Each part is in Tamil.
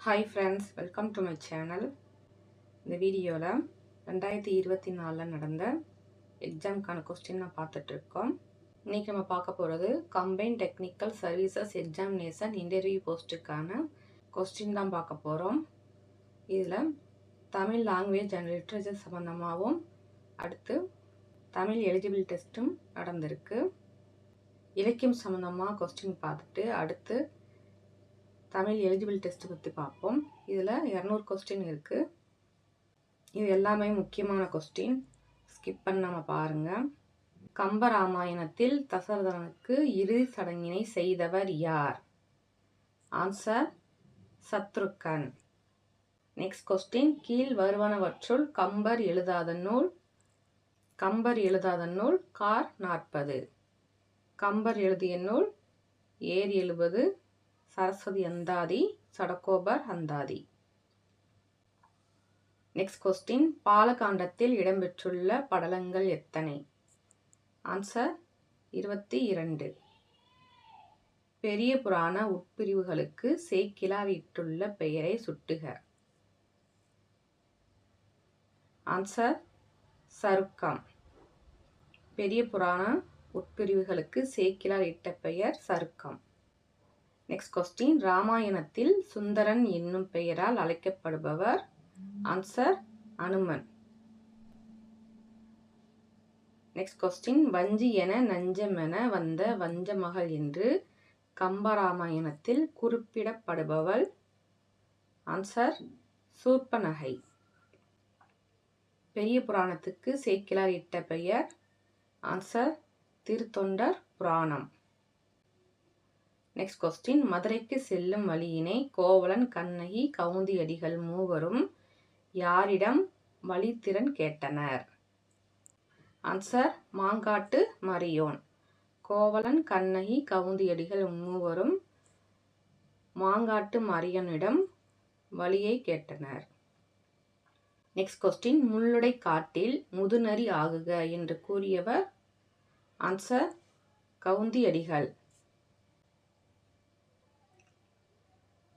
Hi friends welcome to my channel இந்த வீடியோவில் ரெண்டாயிரத்தி இருபத்தி நாலில் நடந்த எக்ஸாம்க்கான கொஸ்டின் நான் பார்த்துட்ருக்கோம் இன்றைக்கி நம்ம பார்க்க போகிறது combine technical services examination interview போஸ்ட்டுக்கான question தான் பார்க்க போகிறோம் இதில் தமிழ் லாங்குவேஜ் அண்ட் லிட்ரேச்சர் சம்மந்தமாகவும் அடுத்து தமிழ் எலிஜிபிள் டெஸ்ட்டும் நடந்திருக்கு. இலக்கியம் சம்மந்தமாக கொஸ்டின் பார்த்துட்டு அடுத்து தமிழ் எலிஜிபிள் டெஸ்ட் பற்றி பார்ப்போம். இதில் இரநூறு கொஸ்டின் இருக்குது இது எல்லாமே முக்கியமான கொஸ்டின் ஸ்கிப் பண்ணாமல் பாருங்கள் கம்பராமாயணத்தில் தசரதனுக்கு இறுதி சடங்கினை செய்தவர் யார்? ஆன்சர் சத்ருக்கன். நெக்ஸ்ட் கொஸ்டின் கீழ் வருவனவற்றுள் கம்பர் எழுதாத நூல் கம்பர் எழுதாத நூல் கார் நாற்பது. கம்பர் எழுதிய நூல் ஏர் எழுபது சரஸ்வதி அந்தாதி சடகோபர் அந்தாதி. நெக்ஸ்ட் கொஸ்டின் பாலகாண்டத்தில் இடம்பெற்றுள்ள படலங்கள் எத்தனை? ஆன்சர் இருபத்தி இரண்டு. பெரிய புராண உட்பிரிவுகளுக்கு சேக்கிலாவிட்டுள்ள பெயரை சுட்டுக. ஆன்சர் சருக்கம். பெரிய புராண உட்பிரிவுகளுக்கு சேக்கிலாவிட்ட இட்ட பெயர் சருக்கம். நெக்ஸ்ட் கொஸ்டின் ராமாயணத்தில் சுந்தரன் என்னும் பெயரால் அழைக்கப்படுபவர்? ஆன்சர் அனுமன் நெக்ஸ்ட் கொஸ்டின் வஞ்சி என நஞ்சமென வந்த வஞ்சமகள் என்று கம்பராமாயணத்தில் குறிப்பிடப்படுபவள்? ஆன்சர் சூர்பநகை. பெரிய புராணத்துக்கு சேக்கிலார் இட்ட பெயர்? ஆன்சர் திருத்தொண்டர் புராணம். நெக்ஸ்ட் கொஸ்டின் மதுரைக்கு செல்லும் வழியினை கோவலன் கண்ணகி கவுந்தியடிகள் மூவரும் யாரிடம் வழித்திறன் கேட்டனர்? ஆன்சர் மாங்காட்டு மரியோன். கோவலன் கண்ணகி கவுந்தியடிகள் மூவரும் மாங்காட்டு மரியனிடம் வழியை கேட்டனர். நெக்ஸ்ட் கொஸ்டின் முள்ளுடை காட்டில் முதுநரி ஆகுக என்று கூறியவர். Answer Kavunthiyadigal.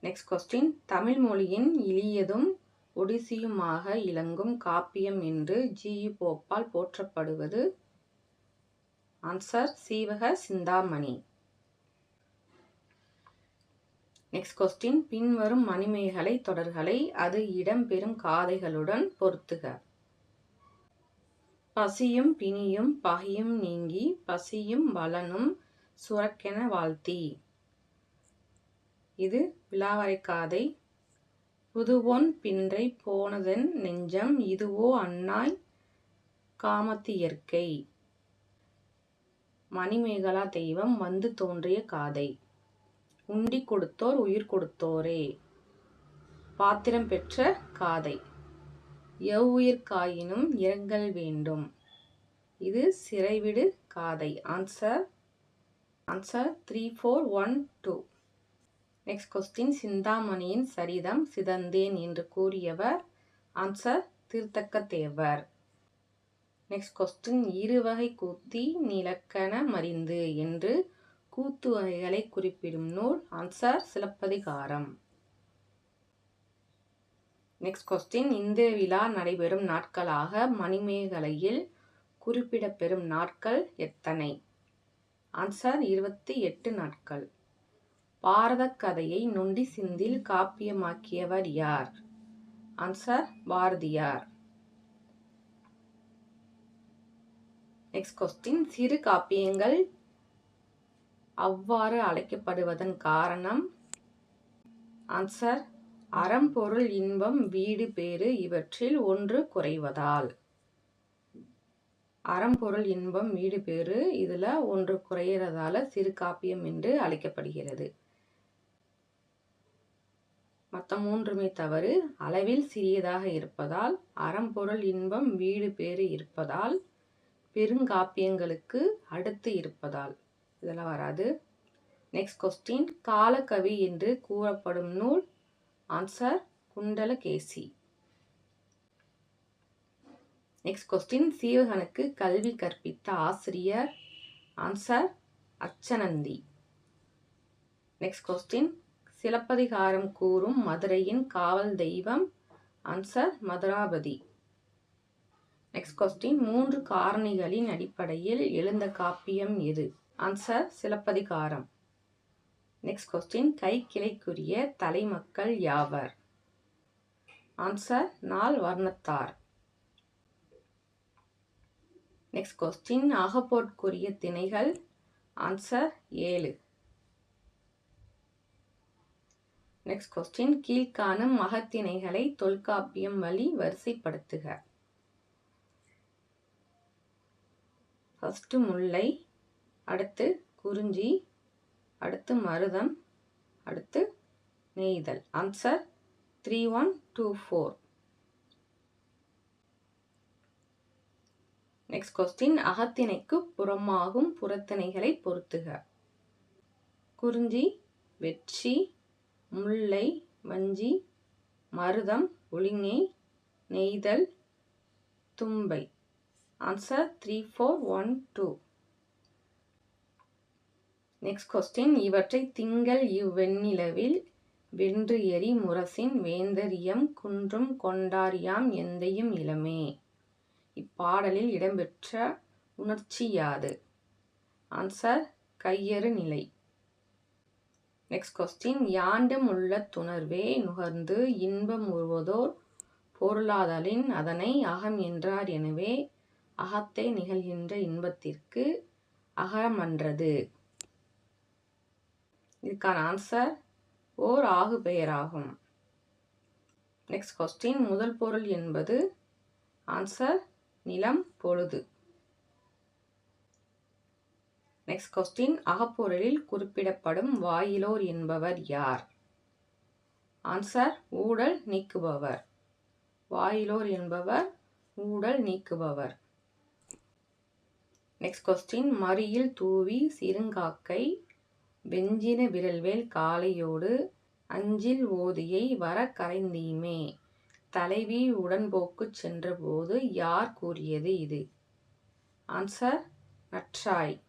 Next question Tamil மொழியின் இளியதும் ஒடிசியுமாக இலங்கும் காப்பியம் என்று ஜியு போப்பால் போற்றப்படுவது? Answer Seevaka Chinthamani. Next question பின்வரும் மணிமேகலை தொடர்களை அது இடம்பெறும் காதைகளுடன் பொருத்துக. பசியும் பிணியும் பகையும் நீங்கி பசியும் வளனும் சுரக்கென வாழ்த்தி. இது விழாவரை காதை புதுவொன் பின்றை போனதன் நெஞ்சம் இதுவோ அன்னாய் காமத்து இயற்கை. மணிமேகலா தெய்வம் வந்து தோன்றிய காதை. உண்டி கொடுத்தோர் உயிர் கொடுத்தோரே. பாத்திரம் பெற்ற காதை. எவ்வுயிர் காயினும் இரங்கல் வேண்டும். இது சிறைவிடு காதை. Answer answer three four one two next question சிந்தாமணியின் சரிதம் சிதந்தேன் என்று கூறியவர். Answer Thiruthakka Thevar next question இருவகை கூத்தி நிலக்கண மறிந்து என்று கூத்து வகைகளை குறிப்பிடும் நூல். ஆன்சர் சிலப்பதிகாரம். நெக்ஸ்ட் கொஸ்டின் இந்த விழா நடைபெறும் நாட்களாக மணிமேகலையில் குறிப்பிடப்பெறும் நாட்கள் எத்தனை? ஆன்சர் இருபத்தி எட்டு நாட்கள். பாரத கதையை நொண்டி சிந்தில் காப்பியமாக்கியவர் யார்? ஆன்சர் பாரதியார். நெக்ஸ்ட் கொஸ்டின் சிறு காப்பியங்கள் அவ்வாறு அழைக்கப்படுவதன் காரணம்? ஆன்சர் அறம்பொருள் இன்பம் வீடு பேறு இவற்றில் ஒன்று குறைவதால். அறம்பொருள் இன்பம் வீடு பேறு இதில் ஒன்று குறையிறதால சிறு காப்பியம் என்று அழைக்கப்படுகிறது. மற்ற மூன்றுமே தவறு. அளவில் சிறியதாக இருப்பதால் அறம்பொருள் இன்பம் வீடு பேறு இருப்பதால் பெருங்காப்பியங்களுக்கு அடுத்து இருப்பதால். இதெல்லாம் வராது. நெக்ஸ்ட் கொஸ்டின் காலக்கவி என்று கூறப்படும் நூல். ஆன்சர் குண்டலகேசி. நெக்ஸ்ட் கொஸ்டின் சீவகனுக்கு கல்வி கற்பித்த ஆசிரியர். Answer Achchanandhi next question Silappathikaram கூறும் மதுரையின் காவல் தெய்வம். ஆன்சர் மதுராபதி. நெக்ஸ்ட் கொஸ்டின் மூன்று காரணிகளின் அடிப்படையில் எழுந்த காப்பியம் எது? ஆன்சர் சிலப்பதிகாரம். நெக்ஸ்ட் கொஸ்டின் கை கிளைக்குரிய தலைமக்கள் யாவர்? ஆன்சர் நாள் வர்ணத்தார். நெக்ஸ்ட் கொஸ்டின் அகப்போட்குரிய திணைகள். ஆன்சர் ஏழு. நெக்ஸ்ட் கொஸ்டின் கீழ்காணும் மகத்திணைகளை தொல்காப்பியம் வழி வரிசைப்படுத்துக. ஃபஸ்ட்டு முல்லை அடுத்து குறிஞ்சி அடுத்து மருதம் அடுத்து நெய்தல். Answer three one two four next question அகத்திணைக்கு புறமாகும் புறத்திணைகளை பொருத்துக. குறிஞ்சி வெற்றி முல்லை வஞ்சி மருதம் ஒளிங்கை நெய்தல் தும்பை. Answer three four one two next question இவற்றை திங்கள் இவ்வெண்ணிலவில் வென்று எரி முரசின் வேந்தரியம் குன்றும் கொண்டாரியாம் எந்தையும் இளமே. இப்பாடலில் இடம்பெற்ற உணர்ச்சி யாது? ஆன்சர் கையறு நிலை. நெக்ஸ்ட் கொஸ்டின் யாண்டும் உள்ள துணர்வே நுகர்ந்து இன்பம் உருவதோர் பொருளாதலின் அதனை அகம் என்றார் எனவே அகத்தை நிகழ்கின்ற இன்பத்திற்கு அகமன்றது. இதுக்கான ஆன்சர் ஓர் ஆகு பெயராகும். நெக்ஸ்ட் கொஸ்டின் முதல் பொருள் என்பது ஆன்சர் நிலம் பொழுது. நெக்ஸ்ட் கொஸ்டின் அகப்பொருளில் குறிப்பிடப்படும் வாயிலோர் என்பவர் யார்? ஆன்சர் ஊடல் நீக்குபவர். வாயிலோர் என்பவர் ஊடல் நீக்குபவர். நெக்ஸ்ட் கொஸ்டின் மறியில் தூவி சிறுங்காக்கை வெஞ்சின விரல்வேல் காளையோடு அஞ்சில் ஓதியை வர கரைந்தீமே. தலைவி உடன்போக்கு சென்றபோது யார் கூறியது இது? ஆன்சர் நற்றாய்.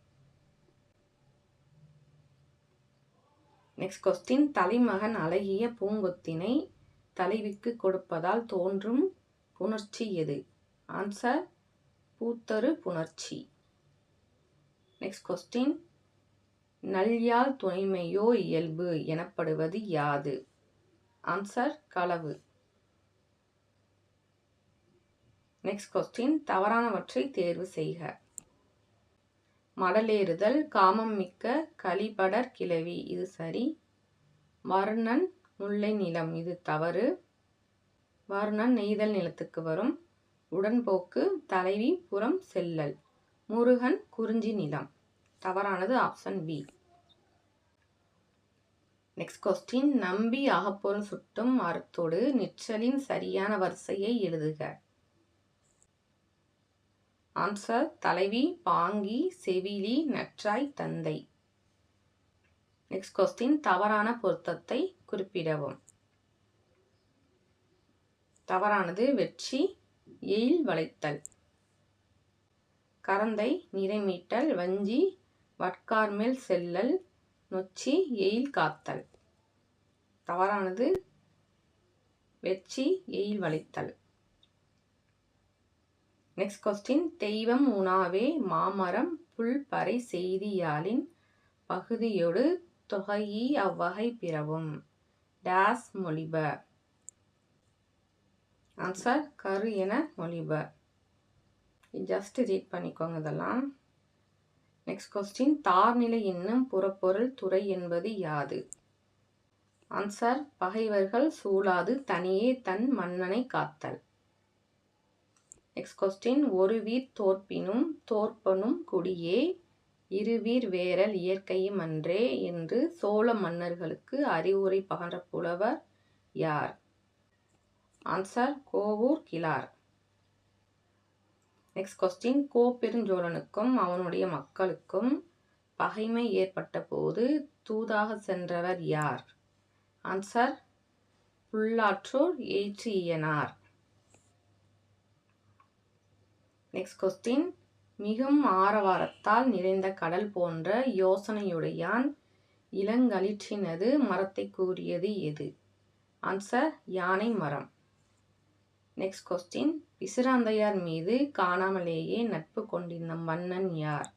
நெக்ஸ்ட் கொஸ்டின் தலைமகன் அழகிய பூங்கொத்தினை தலைவிக்கு கொடுப்பதால் தோன்றும் புணர்ச்சி எது? ஆன்சர் பூத்தரு புணர்ச்சி. நெக்ஸ்ட் கொஸ்டின் நல்யால் துணைமையோ இயல்பு எனப்படுவது யாது? ஆன்சர் களவு. நெக்ஸ்ட் கொஸ்டின் தவறானவற்றை தேர்வு செய்க. மடலேறுதல் காமம் மிக்க கலிபடர் கிளவி இது சரி. வர்ணன் முல்லை நிலம். இது தவறு. வர்ணன் நெய்தல் நிலத்துக்கு வரும். உடன்போக்கு தலைவி புறம் செல்லல். முருகன் குறிஞ்சி நிலம். தவறானது ஆப்ஷன் பி நெக்ஸ்ட் கொஸ்டின் நம்பி அகப்பொருள் சுட்டும் மரத்தோடு நிற்றலின் சரியான வரிசையை எழுதுக. ஆன்சர் தலைவி பாங்கி செவிலி நற்றாய் தந்தை. நெக்ஸ்ட் கொஸ்டின் தவறான பொருத்தத்தை குறிப்பிடவும். தவறானது வெற்றி எயில் வளைத்தல். கரந்தை நிறைமீட்டல் வஞ்சி வட்கார்மேல் செல்லல் நொச்சி எயில் காத்தல். தவறானது வெற்றி எயில் வளைத்தல். நெக்ஸ்ட் கொஸ்டின் தெய்வம் உணாவே மாமரம் புல் பறை பகுதியோடு தொகையி அவ்வகை பிறவும். டேஸ் மொழிப. ஆன்சர் கரு என மொழிப. ஜஸ்ட் ரீட் பண்ணிக்கோங்க இதெல்லாம். நெக்ஸ்ட் கொஸ்டின் தார்நிலை என்னும் புறப்பொருள் துறை என்பது யாது? ஆன்சர் பகைவர்கள் சூழாது தனியே தன் மன்னனை காத்தல். நெக்ஸ்ட் கொஸ்டின் ஒரு வீர் தோற்பினும் தோற்பனும் குடியே இருவீர் வேரல் இயற்கையும் அன்றே என்று சோழ மன்னர்களுக்கு அறிவுரை பகன்ற புலவர் யார்? Answer Kovur Kizhar next question கோப்பெருஞ்சோழனுக்கும் அவனுடைய மக்களுக்கும் பகைமை ஏற்பட்ட போது தூதாக சென்றவர் யார்? Answer Pullatrur Eyitriyanar. Next question மிகும் ஆரவாரத்தால் நிறைந்த கடல் போன்ற யோசனையுடையான் இளங்களிற்றினது மரத்தை கூறியது எது? ஆன்சர் யானை மரம். நெக்ஸ்ட் கொஸ்டின் பிசிராந்தையார் மீது காணாமலேயே நட்பு கொண்டிருந்த மன்னன் யார்?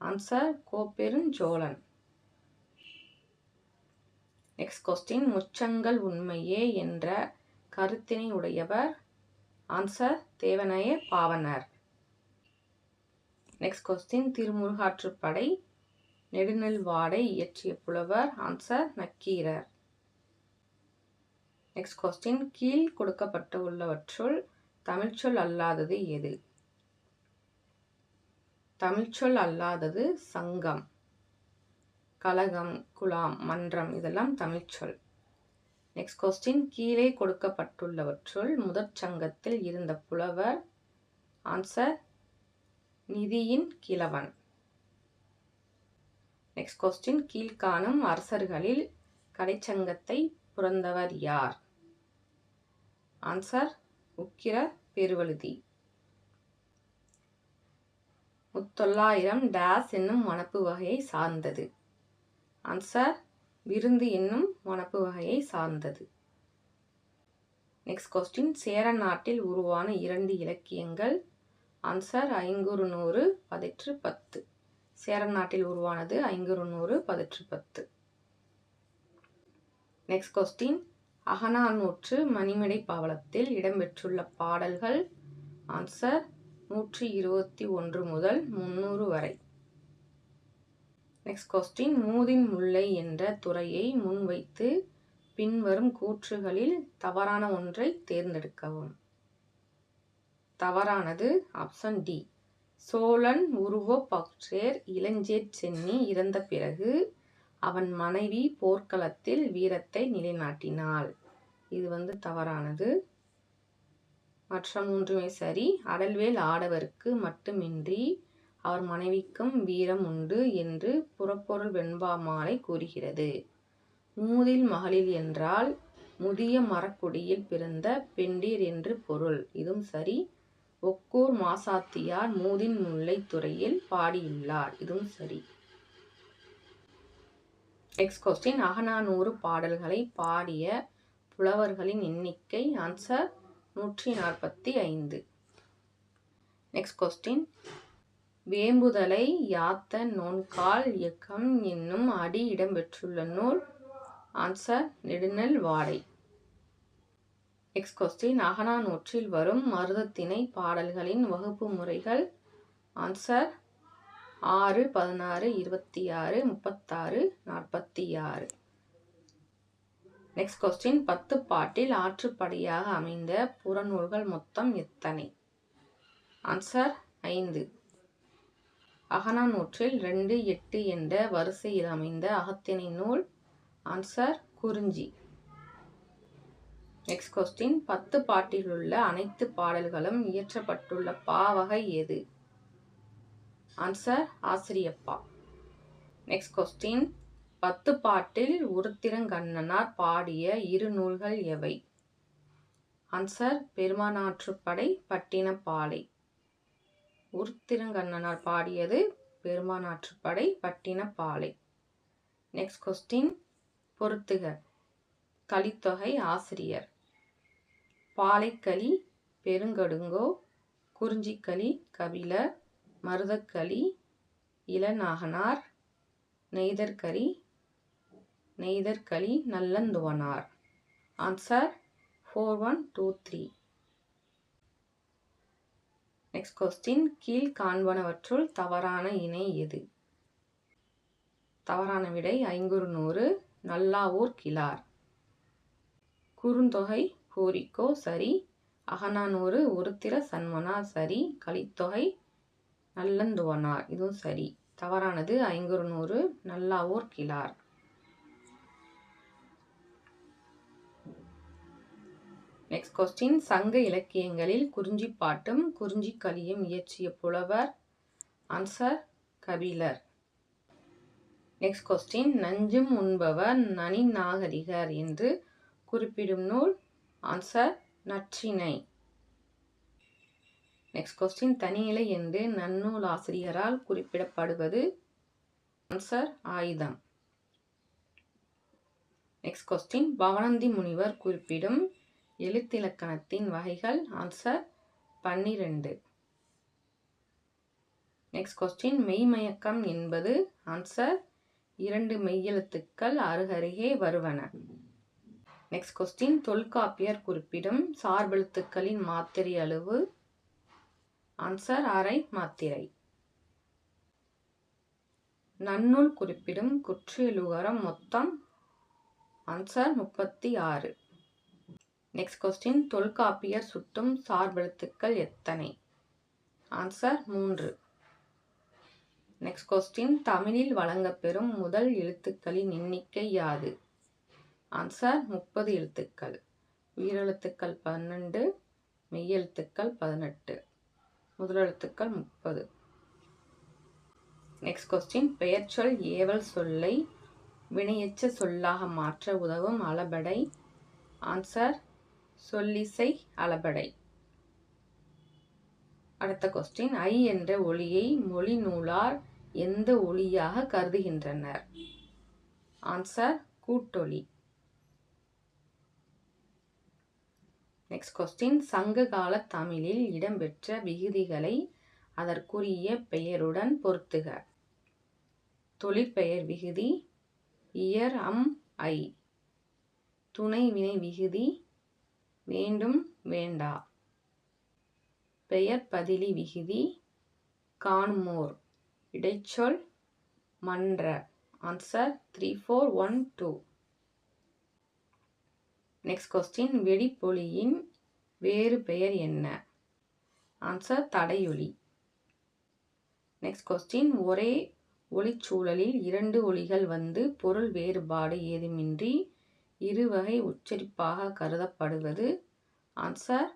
ஆன்சர் கோப்பெருஞ்சோழன் நெக்ஸ்ட் கொஸ்டின் முச்சங்கள் உண்மையே என்ற கருத்தினை உடையவர் answer Devaneya Pavanar. Next question Thirumurugatruppadai Nedunalvaadai இயற்றிய புலவர் ஆன்சர் நக்கீரர். நெக்ஸ்ட் கொஸ்டின் கீழ் கொடுக்கப்பட்டு உள்ளவற்றுள் தமிழ்ச்சொல் அல்லாதது எது தமிழ்ச்சொல் அல்லாதது சங்கம் கலகம் குலாம் மன்றம் இதெல்லாம் தமிழ்ச்சொல். நெக்ஸ்ட் கொஸ்டின் கீழே கொடுக்கப்பட்டுள்ளவற்றுள் முதற் சங்கத்தில் இருந்த புலவர். ஆன்சர் நிதியின் கிழவன். நெக்ஸ்ட் கொஸ்டின் கீழ்காணும் அரசர்களில் கடைச்சங்கத்தை புறந்தவர் யார்? ஆன்சர் உக்கிர பெருவழுதி. முத்தொள்ளாயிரம் டேஸ் என்னும் மணப்பு வகையை சார்ந்தது. ஆன்சர் விருந்து என்னும் வனப்பு வகையை சார்ந்தது. நெக்ஸ்ட் கொஸ்டின் சேர நாட்டில் உருவான இரண்டு இலக்கியங்கள். ஆன்சர் ஐங்குறு நூறு பதிற்று பத்து. சேர நாட்டில் உருவானது ஐங்குறு நூறு பதிற்று பத்து. நெக்ஸ்ட் கொஸ்டின் அகநானூற்று மணிமடை பவளத்தில் இடம்பெற்றுள்ள பாடல்கள். ஆன்சர் நூற்றி இருபத்தி ஒன்று முதல் முன்னூறு வரை. நெக்ஸ்ட் கொஸ்டின் மூதின் முல்லை என்ற துறையை முன்வைத்து பின்வரும் கூற்றுகளில் தவறான ஒன்றை தேர்ந்தெடுக்கவும். தவறானது ஆப்ஷன் டி சோழன் உருவோ பக்ஷேர் இளஞ்சேர் சென்னி இறந்த பிறகு அவன் மனைவி போர்க்களத்தில் வீரத்தை நிலைநாட்டினாள். இது வந்து தவறானது. மற்ற மூன்றுமே சரி. அடல்வேல் ஆடவருக்கு மட்டுமின்றி அவர் மனைவிக்கும் வீரம் உண்டு என்று புறப்பொருள் வெண்பாமாலை கூறுகிறது. மூதில் மகளிர் என்றால் முதிய மரக்குடியில் பிறந்த பெண்டீர் என்று பொருள். இதுவும் சரி. ஒக்கூர் மாசாத்தியார் மூதின் முல்லை துறையில் பாடியுள்ளார். இதுவும் சரி. நெக்ஸ்ட் கொஸ்டின் அகநானூறு பாடல்களை பாடிய புலவர்களின் எண்ணிக்கை ஆன்சர் நூற்றி நாற்பத்தி ஐந்து. நெக்ஸ்ட் கொஸ்டின் வேம்புதலை யாத்த நோன்கால் இயக்கம் என்னும் அடி இடம்பெற்றுள்ள நூல். ஆன்சர் நெடுநெல் வாடை. நெக்ஸ்ட் கொஸ்டின் அகநானூற்றில் வரும் மருதத்திணை பாடல்களின் வகுப்பு முறைகள். ஆன்சர் ஆறு பதினாறு இருபத்தி ஆறு முப்பத்தாறு நாற்பத்தி ஆறு நெக்ஸ்ட் கொஸ்டின் பத்து பாட்டில் ஆற்றுப்படையாக அமைந்த புறநூல்கள் மொத்தம் எத்தனை? ஆன்சர் ஐந்து. அகநானூற்றில் ரெண்டு எட்டு என்ற வரிசையில் அமைந்த அகத்தினை நூல். ஆன்சர் குறிஞ்சி. நெக்ஸ்ட் கொஸ்டின் பத்து பாட்டில் உள்ள அனைத்து பாடல்களும் இயற்றப்பட்டுள்ள பாவகை எது? ஆன்சர் ஆசிரியப்பா. நெக்ஸ்ட் கொஸ்டின் பத்து பாட்டில் உருத்திரங்கண்ணனார் பாடிய இரு நூல்கள் எவை? ஆன்சர் பெருமானாற்றுப்படை பட்டினப்பாலை. உருத்திருங்கண்ணனார் பாடியது பெருமானாற்றுப்படை பட்டினப்பாலை. நெக்ஸ்ட் கொஸ்டின் பொருத்துக கலித்தொகை ஆசிரியர். பாலைக்களி பெருங்கடுங்கோ குறிஞ்சிக்களி கபிலர் மருதக்களி இளநாகனார் நெய்தற்கரி நெய்தற்களி Nallanthuvanar. Answer four one two three next question கீழ் காண்பனவற்றுள் தவறான இணை எது? தவறான விடை ஐங்குறு நூறு நல்லாவூர் கிளார் குறுந்தொகை கோரிக்கோ சரி. அகநானூறு உருத்திர சன்மனா சரி. கலித்தொகை நல்லந்துவனார். இதுவும் சரி. தவறானது ஐங்குறு நூறு நல்லாவூர் கிளார் நெக்ஸ்ட் கொஸ்டின் சங்க இலக்கியங்களில் குறிஞ்சி பாட்டும் குறிஞ்சி கலியும் இயற்றிய புலவர் ஆன்சர் கபிலர். நெக்ஸ்ட் கொஸ்டின் நஞ்சும் உண்பவர் நனி நாகரிகர் என்று குறிப்பிடும் நூல் ஆன்சர் நற்றினை நெக்ஸ்ட் கொஸ்டின் தனிநிலை என்று நன்னூல் ஆசிரியரால் குறிப்பிடப்படுவது ஆன்சர் ஆயுதம். நெக்ஸ்ட் கொஸ்டின் பவனந்தி முனிவர் குறிப்பிடும் எழுத்திலக்கணத்தின் வகைகள் ஆன்சர் பன்னிரெண்டு. நெக்ஸ்ட் கொஸ்டின் மெய்மயக்கம் என்பது ஆன்சர் இரண்டு மெய்யெழுத்துக்கள் அருகருகே வருவன. நெக்ஸ்ட் கொஸ்டின் தொல்காப்பியர் குறிப்பிடும் சார்பெழுத்துக்களின் மாத்திரை அளவு. ஆன்சர் அரை மாத்திரை. நன்னூல் குறிப்பிடும் குற்றியலுகரம் மொத்தம் ஆன்சர் முப்பத்தி ஆறு. நெக்ஸ்ட் கொஸ்டின் தொல்காப்பியர் சுட்டும் சார்பெழுத்துக்கள் எத்தனை? ஆன்சர் மூன்று. நெக்ஸ்ட் கொஸ்டின் தமிழில் வழங்கப்பெறும் முதல் எழுத்துக்களின் எண்ணிக்கை யாது? ஆன்சர் முப்பது எழுத்துக்கள். உயிரெழுத்துக்கள் பன்னெண்டு மெய்யெழுத்துக்கள் பதினெட்டு. முதலெழுத்துக்கள் முப்பது. நெக்ஸ்ட் கொஸ்டின் பெயர்ச்சொல் ஏவல் சொல்லை வினையச்ச சொல்லாக மாற்ற உதவும் அளபடை. ஆன்சர் சொல்லிசை அளபடை. அடுத்த கொஸ்டின் ஐ என்ற ஒளியை மொழி நூலார் எந்த ஒளியாக கருதுகின்றனர்? ஆன்சர் கூட்டொலி நெக்ஸ்ட் கொஸ்டின் சங்ககால தமிழில் இடம்பெற்ற விகுதிகளை அதற்குரிய பெயருடன் பொருத்துக. தொழிற்பெயர் விகுதி இயர் அம் ஐ. துணை வினை விகுதி வேண்டும் வேண்டா. பெயர் பதிலி விகுதி காண்மோர். இடைச்சொல் மன்ற. Answer three four one two next question வெடிப்பொலியின் வேறு பெயர் என்ன? ஆன்சர் தடையொலி. நெக்ஸ்ட் கொஸ்டின் ஒரே ஒளிச்சூழலில் இரண்டு ஒளிகள் வந்து பொருள் வேறுபாடு ஏதுமின்றி இருவகை உச்சரிப்பாக கருதப்படுவது ஆன்சர்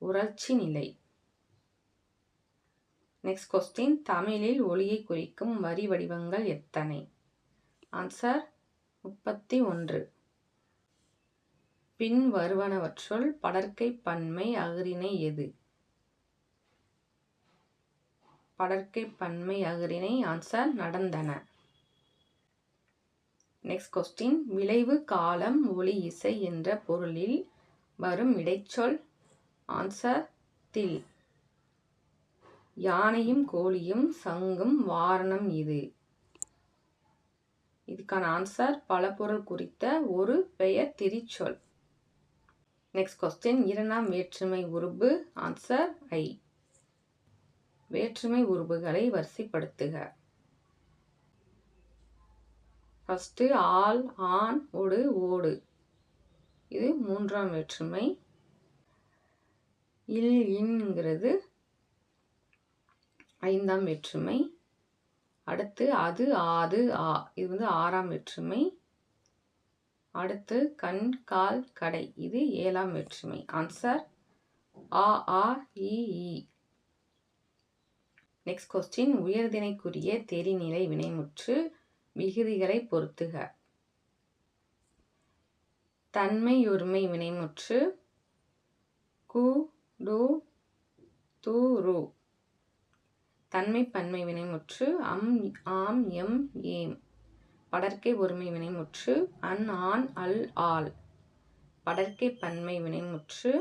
உறழ்ச்சி நிலை. நெக்ஸ்ட் கொஸ்டின் தமிழில் ஒளியை குறிக்கும் வரி வடிவங்கள் எத்தனை? ஆன்சர் முப்பத்தி ஒன்று. பின் வருவனவற்றுள் படற்கை பன்மை அகரிணை எது? படற்கை பன்மை அகரிணை ஆன்சர் நடந்தன. நெக்ஸ்ட் கொஸ்டின் விளைவு காலம் ஒளி இசை என்ற பொருளில் வரும் இடைச்சொல். ஆன்சர் தில். யானையும் கோழியும் சங்கும் வாரணம் இது. இதுக்கான ஆன்சர் பல பொருள் குறித்த ஒரு பெயர் திரிச்சொல். நெக்ஸ்ட் கொஸ்டின் இரண்டாம் வேற்றுமை உருபு ஆன்சர் ஐ. வேற்றுமை உருபுகளை வரிசைப்படுத்துக. ஃபஸ்ட்டு ஆல் ஆண் ஒடு ஓடு. இது மூன்றாம் வேற்றுமை. இல் இன்ங்கிறது ஐந்தாம் வேற்றுமை. அடுத்து அது ஆது ஆ. இது வந்து ஆறாம் வேற்றுமை. அடுத்து கண் கால் கடை. இது ஏழாம் வேற்றுமை. ஆன்சர் ஆ ஆ இ நெக்ஸ்ட் கொஸ்டின் உயர்திணைக்குரிய தெரிநிலை வினைமுற்று மிகுதிகளை பொருத்துக தன்மையொருமை வினைமுற்று கு டு து ரு. தன்மை பன்மை வினைமுற்று அம் ஆம் எம் ஏம். படற்கை ஒருமை வினைமுற்று அன் ஆன் அல் ஆல். படற்கை பன்மை வினைமுற்று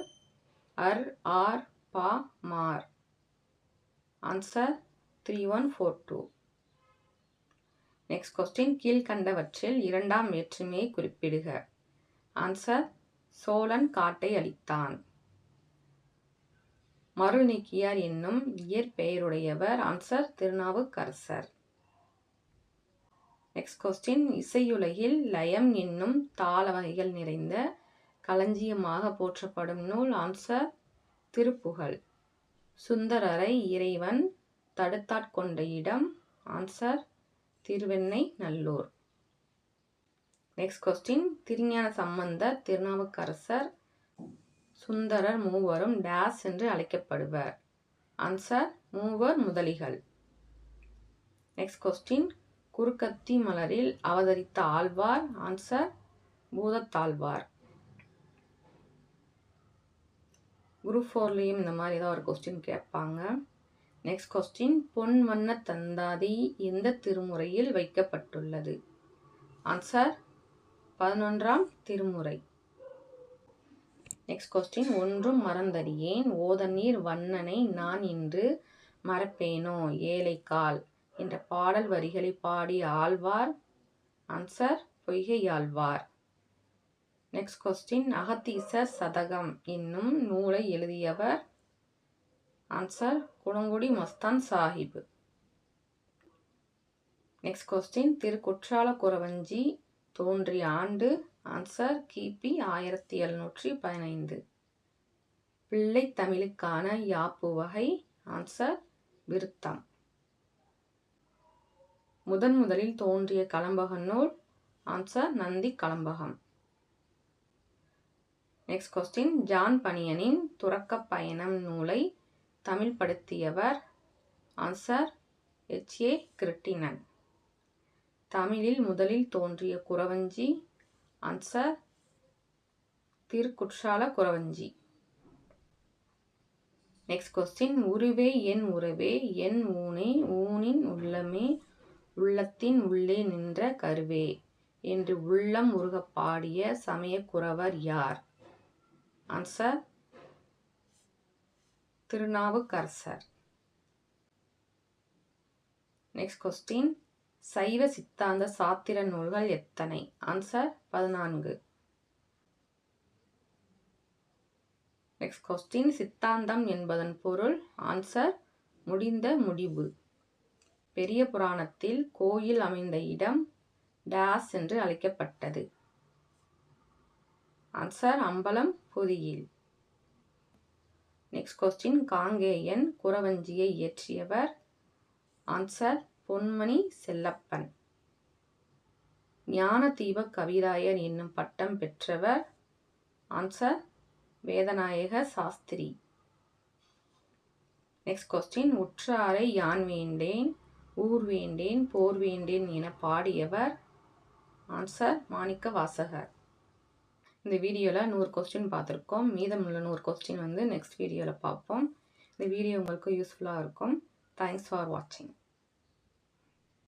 அர் ஆர் பா மார். Answer three one four two next question கீழ்கண்டவற்றில் இரண்டாம் வேற்றுமையை குறிப்பிடுக. ஆன்சர் சோழன் காட்டை அளித்தான் மருநீக்கியார் என்னும் இயற்பெயருடையவர் ஆன்சர் திருநாவுக்கரசர். நெக்ஸ்ட் கொஸ்டின் இசையுலகில் லயம் என்னும் தாள வகைகள் நிறைந்த களஞ்சியமாக போற்றப்படும் நூல். ஆன்சர் திருப்புகழ். சுந்தரரை இறைவன் தடுத்தாட்கொண்ட இடம். Answer Thiruvennai Nallur. Next question Thirugnana Sambandar Thirunavukkarasar Sundarar மூவரும் டேஸ் என்று அழைக்கப்படுவர். ஆன்சர் மூவர் முதலிகள். நெக்ஸ்ட் கொஸ்டின் குறுக்கத்தி மலரில் அவதரித்த ஆழ்வார். ஆன்சர் பூதத்தாழ்வார். குரூப் ஃபோர்லேயும் இந்த மாதிரி ஏதாவது ஒரு கொஸ்டின் கேட்பாங்க. நெக்ஸ்ட் கொஸ்டின் பொன் வண்ண தந்தாதி எந்த திருமுறையில் வைக்கப்பட்டுள்ளது? ஆன்சர் பதினொன்றாம் திருமுறை. நெக்ஸ்ட் கொஸ்டின் ஒன்றும் மறந்தறியேன் ஓதநீர் வண்ணனை நான் இன்று மறப்பேனோ? ஏழைக்கால் என்ற பாடல் வரிகளை பாடி Alvar. Answer Poigai Azhvar next question Agatheesar Sadagam என்னும் நூலை எழுதியவர் answer Gunangudi Masthan Sahib. Next question Thiru Kutrala Kuravanji தோன்றிய ஆண்டு. ஆன்சர் கிபி ஆயிரத்தி எழுநூற்றி பதினைந்து. பிள்ளை தமிழுக்கான யாப்பு வகை. ஆன்சர் விருத்தம். முதன் முதலில் தோன்றிய கலம்பக நூல். Answer Nandhi Kalambakam. Next question John பனியனின் துறக்க பயணம் நூலை. தமிழ் படுத்தியவர் ஆன்சர் எச். ஏ. கிருட்டினன் தமிழில் முதலில் தோன்றிய குறவஞ்சி answer Thirukkutrala Kuravanji. Next question. உருவே என் உறவே என் ஊனே ஊனின் உள்ளமே உள்ளத்தின் உள்ளே நின்ற கருவே என்று உள்ளம் உருக பாடிய சமய குறவர் யார்? ஆன்சர் திருநாவுக்கரசர். நெக்ஸ்ட் கொஸ்டின் சைவ சித்தாந்த சாத்திர நூல்கள் எத்தனை? ஆன்சர் பதினான்கு. நெக்ஸ்ட் கொஸ்டின் சித்தாந்தம் என்பதன் பொருள்? ஆன்சர் முடிந்த முடிவு. பெரிய புராணத்தில் கோயில் அமைந்த இடம் டேஸ் என்று அழைக்கப்பட்டது. ஆன்சர் அம்பலம் பொதியில். நெக்ஸ்ட் கொஸ்டின் காங்கேயன் குறவஞ்சியை இயற்றியவர். ஆன்சர் பொன்மணி செல்லப்பன். ஞானதீப கவிராயர் என்னும் பட்டம் பெற்றவர். Answer Vedanayaga Sastri. Next question உற்றாரை யான் வேண்டேன் ஊர் வேண்டேன் போர் வேண்டேன் என பாடியவர். ஆன்சர் மாணிக்க வாசகர் இந்த வீடியோவில் நூறு கொஸ்டின் பார்த்துருக்கோம். மீதமுள்ள நூறு கொஸ்டின் வந்து நெக்ஸ்ட் வீடியோவில் பார்ப்போம். இந்த வீடியோ உங்களுக்கு யூஸ்ஃபுல்லாக இருக்கும். தேங்க்ஸ் ஃபார் வாட்சிங்